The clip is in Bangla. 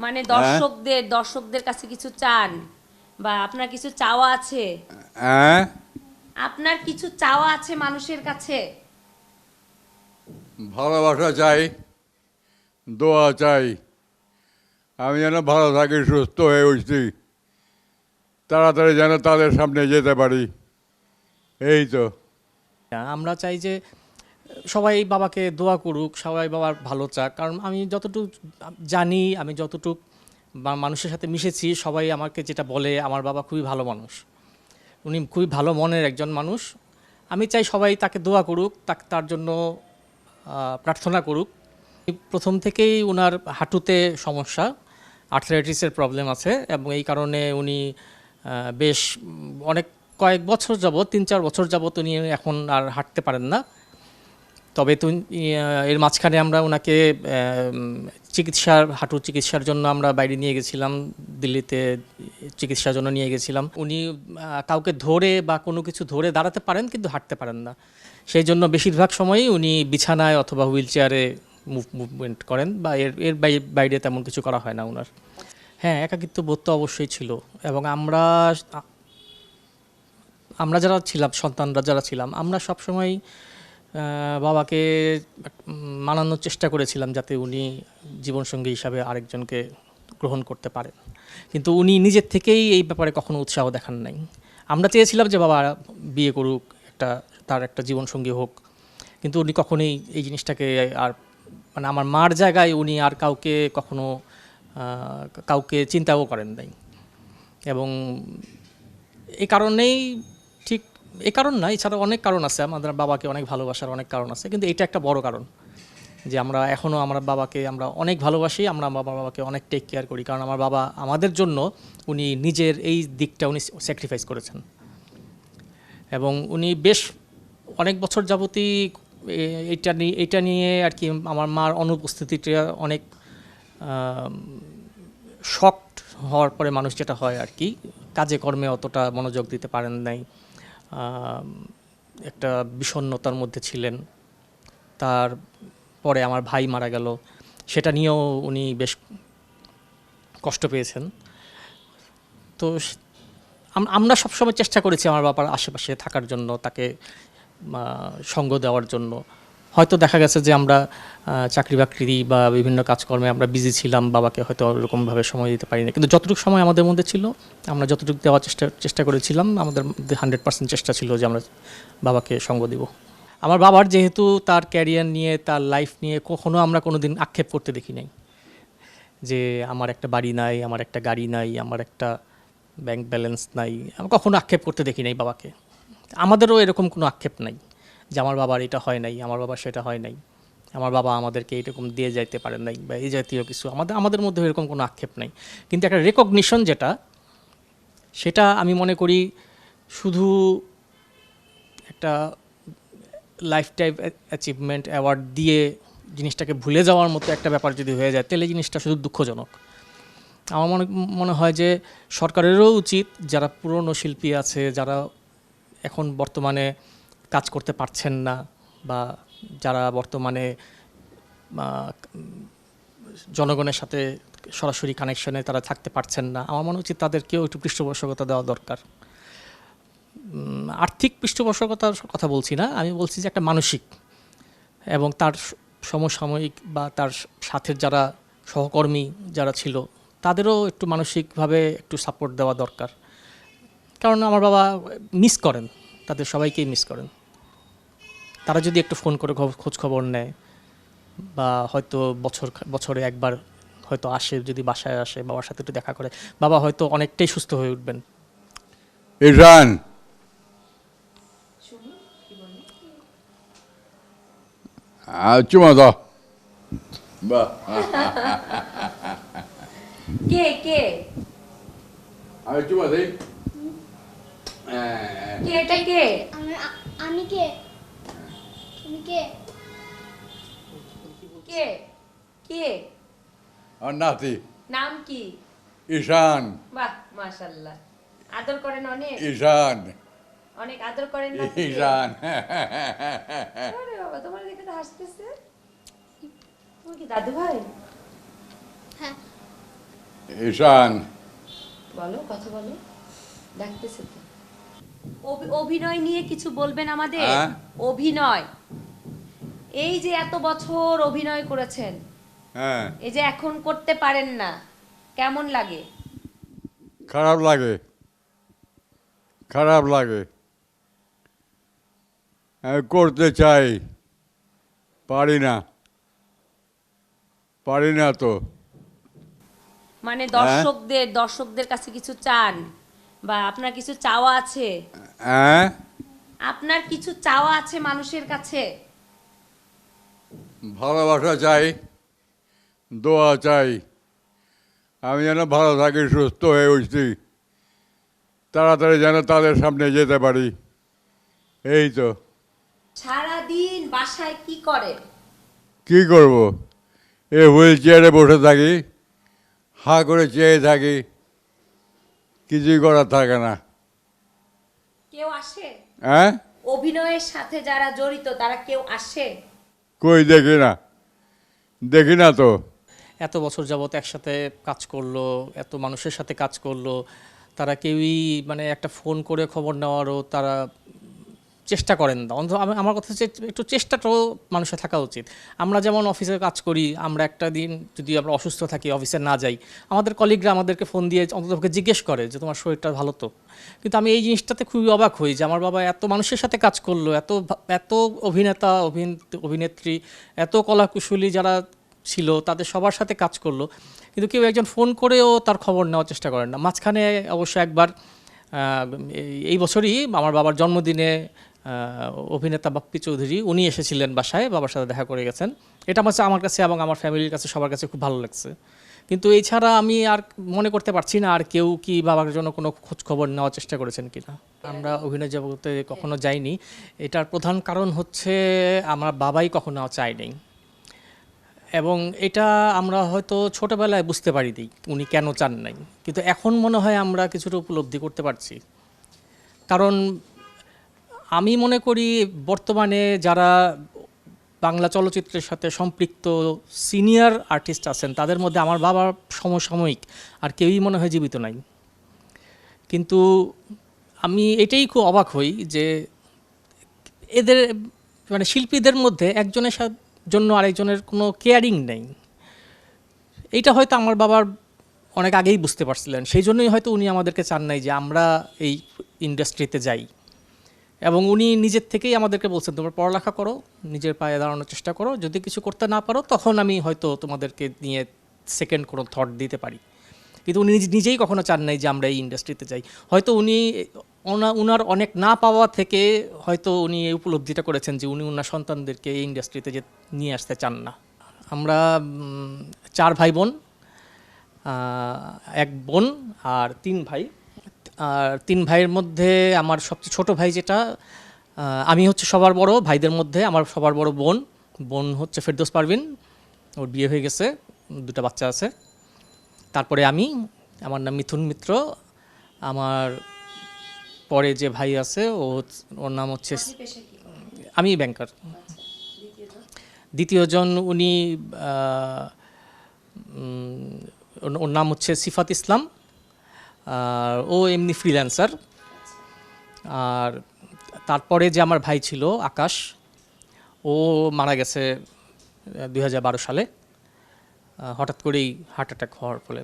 মানে দর্শকদের দর্শকদের কাছে কিছু চান? বা আপনার কিছু চাওয়া আছে? হ্যাঁ? আপনার কিছু চাওয়া আছে মানুষের কাছে? ভালোবাসা চাই দোয়া চাই। আমি যেন ভালো থাকি সুস্থ হয়ে উঠছি। তাড়াতাড়ি যেন তাদের সামনে যেতে পারি। এই তো। আমরা চাই যে সবাই বাবাকে দোয়া করুক, সবাই বাবার ভালো চাক। কারণ আমি যতটুকু জানি, আমি যতটুকু মানুষের সাথে মিশেছি, সবাই আমাকে যেটা বলে, আমার বাবা খুবই ভালো মানুষ। উনি খুবই ভালো মনের একজন মানুষ। আমি চাই সবাই তাকে দোয়া করুক, তাক, তার জন্য প্রার্থনা করুক। প্রথম থেকেই ওনার হাঁটুতে সমস্যা, আর্থারাইটিসের প্রবলেম আছে এবং এই কারণে উনি বেশ অনেক কয়েক বছর যাবত তিন চার বছর যাবত উনি এখন আর হাঁটতে পারেন না। তবে এর মাঝখানে আমরা ওনাকে চিকিৎসার হাঁটুর চিকিৎসার জন্য আমরা বাইরে নিয়ে গেছিলাম দিল্লিতে চিকিৎসার জন্য নিয়ে গেছিলাম। উনি কাউকে ধরে বা কোনো কিছু ধরে দাঁড়াতে পারেন কিন্তু হাঁটতে পারেন না। সেই জন্য বেশিরভাগ সময়ই উনি বিছানায় অথবা হুইল চেয়ারে মুভমেন্ট করেন বা এর এর বাই- বাইরে তেমন কিছু করা হয় না ওনার হ্যাঁ একাকিত্ব বোধ তো অবশ্যই ছিল এবং আমরা আমরা যারা ছিলাম সন্তানরা যারা ছিলাম আমরা সবসময় আহ, বাবাকে মানানোর চেষ্টা করেছিলাম যাতে উনি জীবনসঙ্গী হিসাবে আরেকজনকে গ্রহণ করতে পারেন। কিন্তু উনি নিজের থেকেই এই ব্যাপারে কখনো উৎসাহ দেখান নাই। আমরা চেয়েছিলাম যে বাবা বিয়ে করুক, একটা তার একটা জীবনসঙ্গী হোক। কিন্তু উনি কখনোই এই জিনিসটাকে আর মানে আমার মার জায়গায় উনি আর কাউকে কখনো কাউকে চিন্তাও করেন নাই। এবং এই কারণেই এই কারণ না এছাড়া অনেক কারণ আছে। আমাদের বাবাকে অনেক ভালোবাসার অনেক কারণ আছে। কিন্তু এটা একটা বড় কারণ যে আমরা এখনও আমার বাবাকে আমরা অনেক ভালোবাসি, আমরা আমার বাবাকে অনেক টেক কেয়ার করি। কারণ আমার বাবা আমাদের জন্য উনি নিজের এই দিকটা উনি স্যাক্রিফাইস করেছেন। এবং উনি বেশ অনেক বছর যাবতই এ- এইটা নিয়ে এইটা নিয়ে আর কি আমার মার অনুপস্থিতিটা অনেক শক্ট হওয়ার পরে মানুষ যেটা হয় আর কি, কাজে কর্মে অতটা মনোযোগ দিতে পারেন নাই। একটা বিষণ্নতার মধ্যে ছিলেন। তার পরে আমার ভাই মারা গেল। সেটা নিয়েও উনি বেশ কষ্ট পেয়েছেন। তো আমরা সবসময় চেষ্টা করেছি আমার বাবার আশেপাশে থাকার জন্য, তাকে সঙ্গ দেওয়ার জন্য। হয়তো দেখা গেছে যে আমরা চাকরি বাকরি বা বিভিন্ন কাজকর্মে আমরা বিজি ছিলাম, বাবাকে হয়তো ওরকমভাবে সময় দিতে পারি না কিন্তু যতটুকু সময় আমাদের মধ্যে ছিল, আমরা যতটুকু দেওয়ার চেষ্টা চেষ্টা করেছিলাম, আমাদের হান্ড্রেড পার্সেন্ট চেষ্টা ছিল যে আমরা বাবাকে সঙ্গ দিব। আমার বাবার যেহেতু তার ক্যারিয়ার নিয়ে, তার লাইফ নিয়ে কখনো আমরা কোনো দিন আক্ষেপ করতে দেখি নাই। যে আমার একটা বাড়ি নাই, আমার একটা গাড়ি নাই, আমার একটা ব্যাংক ব্যালেন্স নাই, আমি কখনো আক্ষেপ করতে দেখি নাই বাবাকে। আমাদেরও এরকম কোনো আক্ষেপ নাই। যে আমার বাবার এটা হয় নাই, আমার বাবার সেটা হয় নাই, আমার বাবা আমাদেরকে এরকম দিয়ে যাইতে পারেন নাই বা এই জাতীয় কিছু, আমাদের আমাদের মধ্যে এরকম কোনো আক্ষেপ নাই। কিন্তু একটা রেকগনিশন যেটা, সেটা আমি মনে করি শুধু একটা লাইফ টাইপ অ্যাচিভমেন্ট অ্যাওয়ার্ড দিয়ে জিনিসটাকে ভুলে যাওয়ার মতো একটা ব্যাপার যদি হয়ে যায়, তাহলে জিনিসটা শুধু দুঃখজনক। আমার মনে মনে হয় যে সরকারেরও উচিত, যারা পুরনো শিল্পী আছে, যারা এখন বর্তমানে কাজ করতে পারছেন না বা যারা বর্তমানে জনগণের সাথে সরাসরি কানেকশনে তারা থাকতে পারছেন না, আমার মনে উচিত তাদেরকেও একটু পৃষ্ঠপোষকতা দেওয়া দরকার। আর্থিক পৃষ্ঠপোষকতার কথা বলছি না, আমি বলছি যে একটা মানসিক এবং তার সমসাময়িক বা তার সাথের যারা সহকর্মী যারা ছিল, তাদেরও একটু মানসিকভাবে একটু সাপোর্ট দেওয়া দরকার। কারণ আমার বাবা মিস করেন, তাদের সবাইকেই মিস করেন। তারা যদি একটু ফোন করে খব- খোঁজ খবর নেয় বা হয়তো বছর বছরে একবার হয়তো আসে যদি বাসায় আসে বাবার সাথে একটু দেখা করে বাবা হয়তো অনেকটাই সুস্থ হয়ে উঠবেন। আহ, চুমা দাও। কে কে? আমি চুমা দিই। কে এটা কে? আমি কে? তুমি কে? কে? কে? আর নাতি। নাম কি? ঈশান। বাহ আদর করেন অনেক। ঈশান। অনেক আদর করেন? ঈশান। আরে বাবা তোমার দেখে তো হাসতেছে। তুমি কি দাদু ভাই? হ্যাঁ। ঈশান। বলো কথা বলো। ডাকতেছে তো। অভিনয় নিয়ে কিছু বলবেন আমাদের? হ্যাঁ? অভিনয়। এই যে এত বছর অভিনয় করেছেন হ্যাঁ। এই যে এখন করতে পারেন না কেমন লাগে? খারাপ লাগে। খারাপ লাগে। করতে চাই। পারি না। পারি না তো। মানে দর্শকদের দর্শকদের কাছে কিছু চান? বা আপনার কিছু চাওয়া আছে? হ্যাঁ? আপনার কিছু চাওয়া আছে মানুষের কাছে? ভালোবাসা চাই দোয়া চাই। আমি যেন ভালো থাকি সুস্থ হয়ে উঠছি। তাড়াতাড়ি যেন তাদের সামনে যেতে পারি। এই তো। সারাদিন বাসায় কি করে কি করব? এ হুইল চেয়ারে বসে থাকি হা করে চেয়ে থাকি। কিছুই করার থাকে না। কেউ আসে? হ্যাঁ? অভিনয়ের সাথে যারা জড়িত তারা কেউ আসে? কই দেখি না। দেখি না তো। এত বছর যাবত একসাথে কাজ করল এত মানুষের সাথে কাজ করল তারা কেউই মানে একটা ফোন করে খবর নেওয়ারও তারা চেষ্টা করেন না। আমি- আমার কথা হচ্ছে একটু চেষ্টাটাও মানুষের থাকা উচিত। আমরা যেমন অফিসে কাজ করি, আমরা একটা দিন যদি আমরা অসুস্থ থাকি, অফিসে না যাই, আমাদের কলিগরা আমাদেরকে ফোন দিয়ে অন্ততপক্ষে জিজ্ঞেস করে যে, তোমার শরীরটা ভালো তো? কিন্তু আমি এই জিনিসটাতে খুবই অবাক হই যে, আমার বাবা এত মানুষের সাথে কাজ করল, এত এত অভিনেতা, অভিন- অভিনেত্রী, এত কলাকুশলী যারা ছিল, তাদের সবার সাথে কাজ করল। কিন্তু কেউ একজন ফোন করেও তার খবর নেওয়ার চেষ্টা করেন না। মাঝখানে অবশ্য একবার এই- বছরই আমার বাবার জন্মদিনে অভিনেতা বাপ্পি চৌধুরী, উনি এসেছিলেন বাসায়, বাবার সাথে দেখা করে গেছেন। এটা হচ্ছে আমার কাছে এবং আমার ফ্যামিলির কাছে, সবার কাছে খুব ভালো লাগছে। কিন্তু এছাড়া আমি আর মনে করতে পারছি না আর কেউ কি বাবার জন্য কোনো খোঁজ খবর নেওয়ার চেষ্টা করেছেন কিনা। আমরা অভিনয় জগতে কখনো যাইনি। এটার প্রধান কারণ হচ্ছে আমার বাবাই কখনো চাইনি এবং এটা আমরা হয়তো ছোটবেলায় বুঝতে পারি পারিনি উনি কেন চান নাই। কিন্তু এখন মনে হয় আমরা কিছুটা উপলব্ধি করতে পারছি। কারণ আমি মনে করি বর্তমানে যারা বাংলা চলচ্চিত্রের সাথে সম্পৃক্ত সিনিয়র আর্টিস্ট আছেন, তাদের মধ্যে আমার বাবার সমসাময়িক আর কেউই মনে হয় জীবিত নাই। কিন্তু আমি এটাই খুব অবাক হই যে এদের মানে শিল্পীদের মধ্যে একজনের জন্য আরেকজনের কোনো কেয়ারিং নেই। এইটা হয়তো আমার বাবার অনেক আগেই বুঝতে পারছিলেন, সেই জন্যই হয়তো উনি আমাদেরকে চান নাই যে আমরা এই ইন্ডাস্ট্রিতে যাই। এবং উনি নিজের থেকেই আমাদেরকে বলছেন, তোমরা পড়ালেখা করো, নিজের পায়ে দাঁড়ানোর চেষ্টা করো। যদি কিছু করতে না পারো, তখন আমি হয়তো তোমাদেরকে নিয়ে সেকেন্ড কোনো থট দিতে পারি। কিন্তু উনি নিজ- নিজেই কখনো চান নাই যে আমরা এই ইন্ডাস্ট্রিতে যাই। হয়তো উনি ওনা, উনার অনেক না পাওয়া থেকে হয়তো উনি এই উপলব্ধিটা করেছেন যে উনি ওনার সন্তানদেরকে এই ইন্ডাস্ট্রিতে যে নিয়ে আসতে চান না। আমরা চার ভাই বোন এক বোন আর তিন ভাই। আর তিন ভাইয়ের মধ্যে আমার সবচেয়ে ছোট ভাই যেটা আমি হচ্ছে সবার বড় ভাইদের মধ্যে আমার সবার বড় বোন। বোন হচ্ছে ফেরদোস পারভিন ওর বিয়ে হয়ে গেছে দুটো বাচ্চা আছে। তারপরে আমি আমার নাম মিথুন মিত্র। আমার পরে যে ভাই আছে ও হচ্ছে- ওর নাম হচ্ছে আমি ব্যাংকার। দ্বিতীয়জন উনি ওর নাম হচ্ছে সিফাত ইসলাম। আর ও এমনি ফ্রিল্যান্সার আর তারপরে যে আমার ভাই ছিল, আকাশ, ও মারা গেছে দু হাজার বারো সালে। হঠাৎ করেই হার্ট অ্যাটাক হওয়ার ফলে